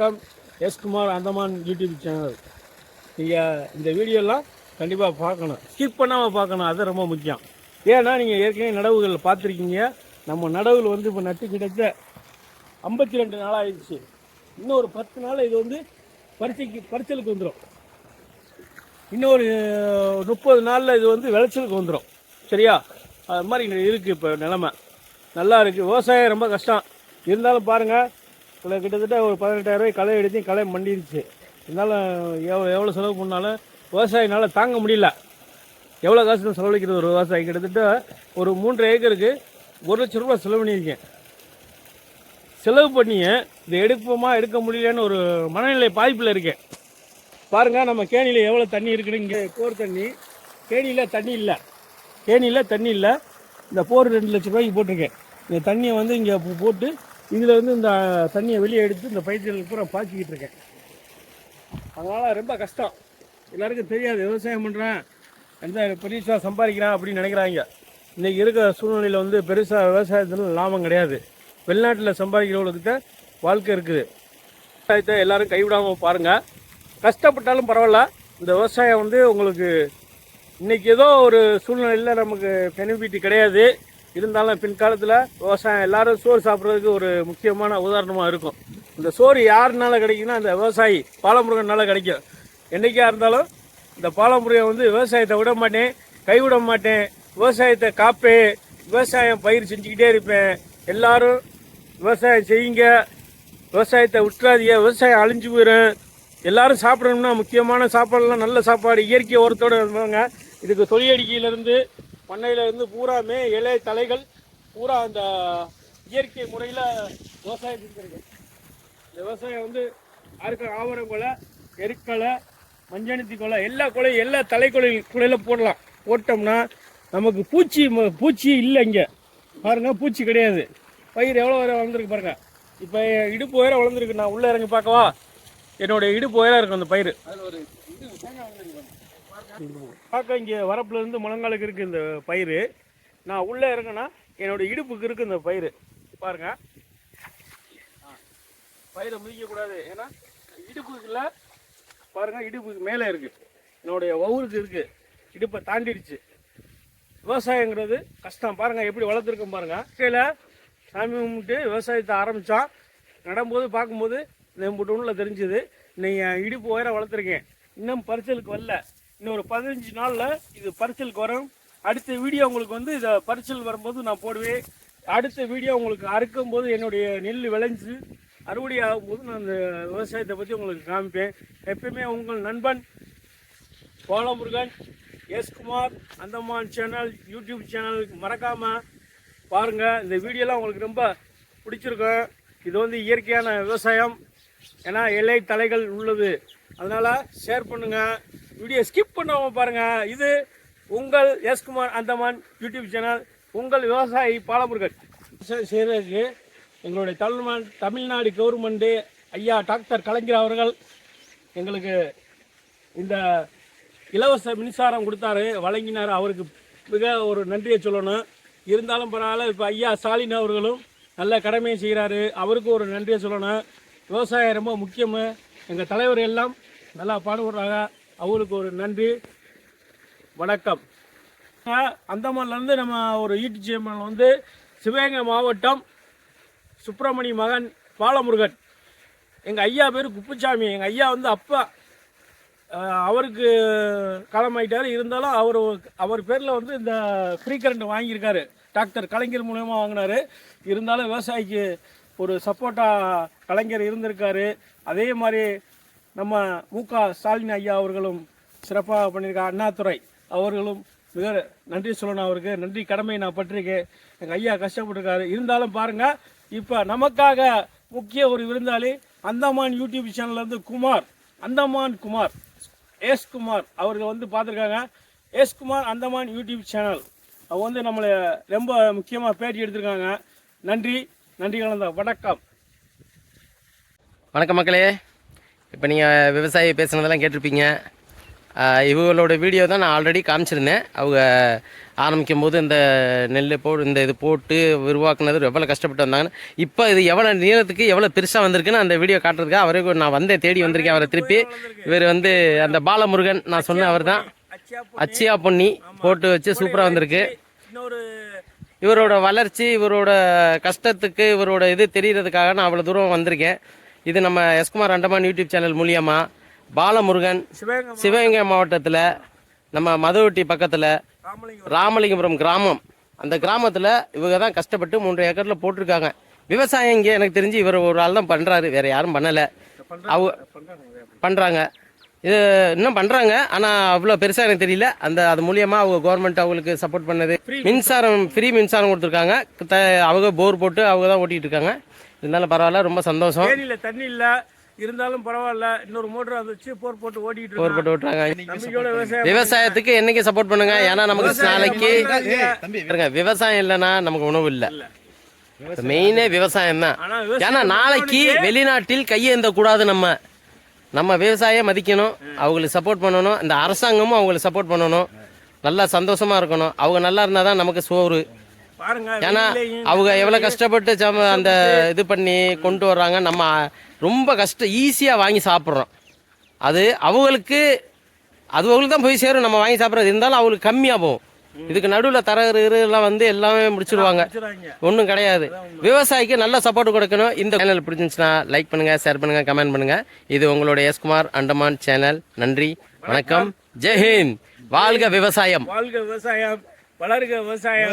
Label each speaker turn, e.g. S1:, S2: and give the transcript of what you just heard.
S1: வணக்கம். S Kumar Andaman YouTube channel. நீங்கள் இந்த வீடியோலாம் கண்டிப்பாக பார்க்கணும். ஸ்கிப் பண்ணாமல் பார்க்கணும். அது ரொம்ப முக்கியம். ஏன்னா நீங்கள் ஏற்கனவே நடவுகள் பார்த்துருக்கீங்க. நம்ம நடவுகள் வந்து இப்போ நட்டு கிட்டத்த ஐம்பத்தி ரெண்டு நாள் ஆயிடுச்சு இன்னும் ஒரு பத்து நாள் இது வந்து பரிசைக்கு பரிசலுக்கு வந்துடும் இன்னொரு முப்பது நாளில் இது வந்து விளைச்சலுக்கு வந்துடும் சரியா? அது மாதிரி இருக்குது இப்போ நிலமை. நல்லா இருக்குது விவசாயம் ரொம்ப கஷ்டம். இருந்தாலும் பாருங்கள் கிட்டத்தட்ட ஒரு பதினெட்டாயிரம் ரூபாய் களை எடுத்து களை மண்டிடுச்சு இருந்தாலும் எவ்வளோ எவ்வளோ செலவு பண்ணாலும் விவசாயினால் தாங்க முடியல. எவ்வளோ காசு செலவழிக்கிறது ஒரு விவசாயி? கிட்டத்தட்ட ஒரு மூன்று ஏக்கருக்கு ஒரு லட்ச ரூபா செலவு பண்ணியிருக்கேன். செலவு பண்ணியே இதை எடுப்போமா எடுக்க முடியலன்னு ஒரு மனநிலை பாதிப்பில் இருக்கேன். பாருங்க நம்ம கேணியில் எவ்வளோ தண்ணி இருக்குன்னு. இங்கே போர் தண்ணி. கேணியில் தண்ணி இல்லை. கேணியில் தண்ணி இல்லை. இந்த போர் ரெண்டு லட்ச ரூபாய்க்கு போட்டிருக்கேன். இந்த தண்ணியை வந்து இங்கே போட்டு இதில் வந்து இந்த தண்ணியை வெளியே எடுத்து இந்த பயிர்கள் பூரா பாய்ச்சிக்கிட்டு இருக்கேன். அதனால் ரொம்ப கஷ்டம். எல்லாருக்கும் தெரியாது விவசாயம் பண்ணுறேன் எந்த பெருசாக சம்பாதிக்கிறேன் அப்படின்னு நினைக்கிறாங்க. இன்றைக்கி இருக்கிற சூழ்நிலையில் வந்து பெருசாக விவசாயத்தில் லாபம் கிடையாது. வெளிநாட்டில் சம்பாதிக்கிறவங்களுக்கு வாழ்க்கை இருக்குது. விவசாயத்தை எல்லாரும் கைவிடாமல் பாருங்கள் கஷ்டப்பட்டாலும் பரவாயில்ல. இந்த விவசாயம் வந்து உங்களுக்கு இன்றைக்கி ஏதோ ஒரு சூழ்நிலையில் நமக்கு பெனிஃபிட் கிடையாது. இருந்தாலும் பின்காலத்தில் விவசாயம் எல்லாரும் சோறு சாப்பிட்றதுக்கு ஒரு முக்கியமான உதாரணமாக இருக்கும். இந்த சோறு யாருனால கிடைக்குன்னா அந்த விவசாயி பாலமுருகனால கிடைக்கும். என்றைக்காக இருந்தாலும் இந்த பாலமுருகன் வந்து விவசாயத்தை விட மாட்டேன் கைவிட மாட்டேன் விவசாயத்தை காப்பேன் விவசாயம் பயிர் செஞ்சுக்கிட்டே இருப்பேன். எல்லாரும் விவசாயம் செய்யுங்க விவசாயத்தை விட்டுறாதீங்க விவசாயம் அழிஞ்சு போயிடும் எல்லாரும் சாப்பிடணும்னா முக்கியமான சாப்பாடுலாம் நல்ல சாப்பாடு இயற்கை உரத்தோட இருந்தவங்க இதுக்கு தொழிலடிக்கையிலேருந்து பண்ணையிலேருந்து பூராமே இலை தலைகள் பூரா அந்த இயற்கை முறையில் விவசாயம் செஞ்சுருக்கு இந்த விவசாயம் வந்து அறுக்கிற ஆவரம் கொலை எருக்கலை மஞ்சனத்தி கொலை எல்லா கொலையும் எல்லா தலைக்கொலை குலையில் போடலாம். போட்டோம்னா நமக்கு பூச்சி ம- பூச்சி இல்லை இங்கே. பாருங்கள் பூச்சி கிடையாது. பயிர் எவ்வளோ வரை வளர்ந்துருக்கு பாருங்கள் இப்போ இடுப்பு உயரம் வளர்ந்துருக்கு. நான் உள்ளே இறங்கி பார்க்கவா? என்னுடைய இடுப்பு உயரம் இருக்கும் அந்த பயிர். அதில் ஒரு பாரு பார்க்க இங்கே வரப்புலேருந்து முழங்காலுக்கு இருக்குது இந்த பயிர். நான் உள்ளே இருக்கேன்னா என்னோட இடுப்புக்கு இருக்குது இந்த பயிர். பாருங்க. பயிரை மிதிக்கக்கூடாது ஏன்னா இடுப்புக்குள்ள பாருங்கள் இடுப்புக்கு மேலே இருக்குது என்னுடைய ஒவ்வொருக்கு இருக்குது இடுப்பை தாண்டிடுச்சு. விவசாயங்கிறது கஷ்டம். பாருங்கள் எப்படி வளர்த்துருக்கோம் பாருங்கள் கீழே சாமி கும்பிட்டு விவசாயத்தை ஆரம்பித்தான் நடும்போது பார்க்கும்போது இந்த உள்ள தெரிஞ்சுது இன்னைக்கு இடுப்பு உயரம் வளர்த்துருக்கேன். இன்னும் பரிசலுக்கு வரல. இன்னொரு பதினஞ்சு நாளில் இது பரிசலுக்கு வரும் அடுத்த வீடியோ உங்களுக்கு வந்து இதை பரிசல் வரும்போது நான் போடுவேன். அடுத்த வீடியோ உங்களுக்கு அறுக்கும் போது என்னுடைய நெல் விளைஞ்சு அறுவடை ஆகும்போது நான் அந்த விவசாயத்தை பற்றி உங்களுக்கு காமிப்பேன். எப்பயுமே உங்கள் நண்பன் Kolamurugan S Kumar Andaman channel YouTube channel மறக்காமல் பாருங்கள் இந்த வீடியோலாம் உங்களுக்கு ரொம்ப பிடிச்சிருக்கும். இது வந்து இயற்கையான விவசாயம். ஏன்னா இலை தலைகள் உள்ளது. அதனால் ஷேர் பண்ணுங்கள் வீடியோ ஸ்கிப் பண்ணாமல் பாருங்கள் இது உங்கள் எஸ்குமார் அந்தமான் யூடியூப் சேனல் உங்கள் விவசாயி பாலமுருகன். செய்கிறதுக்கு எங்களுடைய தமிழ்நாடு தமிழ்நாடு கவர்மெண்ட்டு ஐயா டாக்டர் கலைஞர் அவர்கள் எங்களுக்கு இந்த இலவச மின்சாரம் கொடுத்தாரு வழங்கினார். அவருக்கு மிக ஒரு நன்றியை சொல்லணும். இருந்தாலும் பரவாயில்ல இப்போ ஐயா ஸ்டாலின் அவர்களும் நல்ல கடமையை செய்கிறாரு அவருக்கும் ஒரு நன்றியை சொல்லணும். விவசாயம் ரொம்ப முக்கியம். எங்கள் தலைவர் எல்லாம் நல்லா பாடுபடுறாங்க. அவருக்கு ஒரு நன்றி வணக்கம். அந்தமான்லேருந்து நம்ம ஒரு யூடியூப் வந்து சிவகங்கை மாவட்டம் சுப்பிரமணி மகன் பாலமுருகன். எங்கள் ஐயா பேர் குப்புசாமி. எங்கள் ஐயா வந்து அப்பா அவருக்கு காலமாயிட்டார் இருந்தாலும் அவர் அவர் பேரில் வந்து இந்த ஃப்ரீ கரண்ட் வாங்கியிருக்காரு. டாக்டர் கலைஞர் மூலயமா வாங்கினாரு. இருந்தாலும் விவசாயிக்கு ஒரு சப்போட்டா கலைஞர் இருந்திருக்காரு. அதே மாதிரி நம்ம மு க ஸ்டாலின் ஐயா அவர்களும் சிறப்பாக பண்ணியிருக்காங்க அண்ணாதுரை அவர்களும் மிக நன்றி சொல்லணும் அவருக்கு. நன்றி கடமை நான் பட்டிருக்கேன் எங்கள் ஐயா கஷ்டப்பட்டிருக்காரு. இருந்தாலும் பாருங்கள் இப்போ நமக்காக முக்கிய ஒரு விருந்தாளி அந்தமான் யூடியூப் சேனல்லேருந்து குமார் அந்தமான் குமார் எஸ் குமார் அவர்கள் வந்து பார்த்துருக்காங்க. S Kumar Andaman YouTube channel. அவங்க வந்து நம்மளை ரொம்ப முக்கியமாக பேட்டி எடுத்திருக்காங்க. நன்றி நன்றி கலந்த வணக்கம்.
S2: வணக்கம் மக்களே. இப்போ நீங்கள் விவசாயி பேசுனதெல்லாம் கேட்டிருப்பீங்க. இவங்களோட வீடியோ தான் நான் ஆல்ரெடி காமிச்சிருந்தேன். அவங்க ஆரம்பிக்கும் போது இந்த நெல் போடு இந்த இது போட்டு உருவாக்குனது எவ்வளோ கஷ்டப்பட்டு வந்தாங்கன்னு. இப்போ இது எவ்வளோ நீளத்துக்கு எவ்வளோ பெருசாக வந்திருக்குன்னு அந்த வீடியோ காட்டுறதுக்காக அவரே நான் வந்தேன் தேடி வந்திருக்கேன் அவரை திருப்பி. இவர் வந்து அந்த பாலமுருகன் நான் சொன்ன அவர் தான்
S1: அச்சியா
S2: பொன்னி போட்டு வச்சு சூப்பராக வந்திருக்கு. இவரோட வளர்ச்சி இவரோட கஷ்டத்துக்கு இவரோட இது தெரிகிறதுக்காக நான் அவ்வளோ தூரம் வந்திருக்கேன். இது நம்ம எஸ்குமார் அண்டமான் யூடியூப் சேனல் மூலியமா பாலமுருகன்
S1: சிவகங்கை
S2: மாவட்டத்தில் நம்ம மதுவட்டி பக்கத்தில் ராமலிங்கபுரம் கிராமம். அந்த கிராமத்தில் இவங்க தான் கஷ்டப்பட்டு மூன்று ஏக்கரில் போட்டிருக்காங்க. விவசாயம் இங்கே எனக்கு தெரிஞ்சு இவர் ஒரு ஆள் தான் பண்ணுறாரு வேற யாரும் பண்ணலை. அவங்க பண்ணுறாங்க இது இன்னும் பண்ணுறாங்க ஆனால் அவ்வளோ பெருசாக எனக்கு தெரியல. அந்த அது மூலியமாக அவங்க கவர்மெண்ட் அவங்களுக்கு சப்போர்ட் பண்ணது. மின்சாரம் ஃப்ரீ மின்சாரம் கொடுத்துருக்காங்க. அவங்க போர் போட்டு அவங்க தான் ஓட்டிகிட்டு இருக்காங்க. இருந்தாலும் பரவாயில்ல ரொம்ப சந்தோஷம்.
S1: ஏரியில தண்ணி இல்ல இருந்தாலும் பரவாயில்ல. இன்னொரு மோட்டர் அதை வச்சு போர் போட்டு ஓடிட்டு
S2: போர் போட்டு ஓட்டுறாங்க. விவசாயத்துக்கு என்னைக்கு சப்போர்ட் பண்ணுங்க? ஏன்னா நமக்கு நாளைக்கு பாருங்க விவசாயம் இல்லைன்னா நமக்கு உணவு இல்லை. மெயினே விவசாயம் தான். ஏன்னா நாளைக்கு வெளிநாட்டில் கையேந்த கூடாது நம்ம. நம்ம விவசாயம் மதிக்கணும். அவங்களுக்கு சப்போர்ட் பண்ணணும். இந்த அரசாங்கமும் அவங்களுக்கு சப்போர்ட் பண்ணணும். நல்லா சந்தோஷமா இருக்கணும். அவங்க நல்லா இருந்தால் தான் நமக்கு சோறு. ஏன்னா அவங்க எவ்வளோ கஷ்டப்பட்டு சம அந்த இது பண்ணி கொண்டு வர்றாங்க. நம்ம ரொம்ப கஷ்டம் ஈஸியாக வாங்கி சாப்பிட்றோம். அது அவங்களுக்கு அது அவங்களுக்கு தான் போய் சேரும். நம்ம வாங்கி சாப்பிட்றது இருந்தாலும் அவங்களுக்கு கம்மியாக போகும். இதுக்கு நடுவில் தரகு எல்லாம் வந்து எல்லாமே முடிச்சிருவாங்க.
S1: வச்சிருவாங்க
S2: ஒன்றும் கிடையாது. விவசாயிக்கு நல்ல சப்போர்ட் கொடுக்கணும். இந்த சேனல் பிடிச்சிருந்துச்சுன்னா லைக் பண்ணுங்க ஷேர் பண்ணுங்க கமெண்ட் பண்ணுங்க. இது உங்களோட எஸ்குமார் அண்டமான் சேனல் நன்றி வணக்கம். ஜெய் ஹிந்த். வாழ்க விவசாயம்.
S1: வாழ்க விவசாயம். வளர்க விவசாயம்.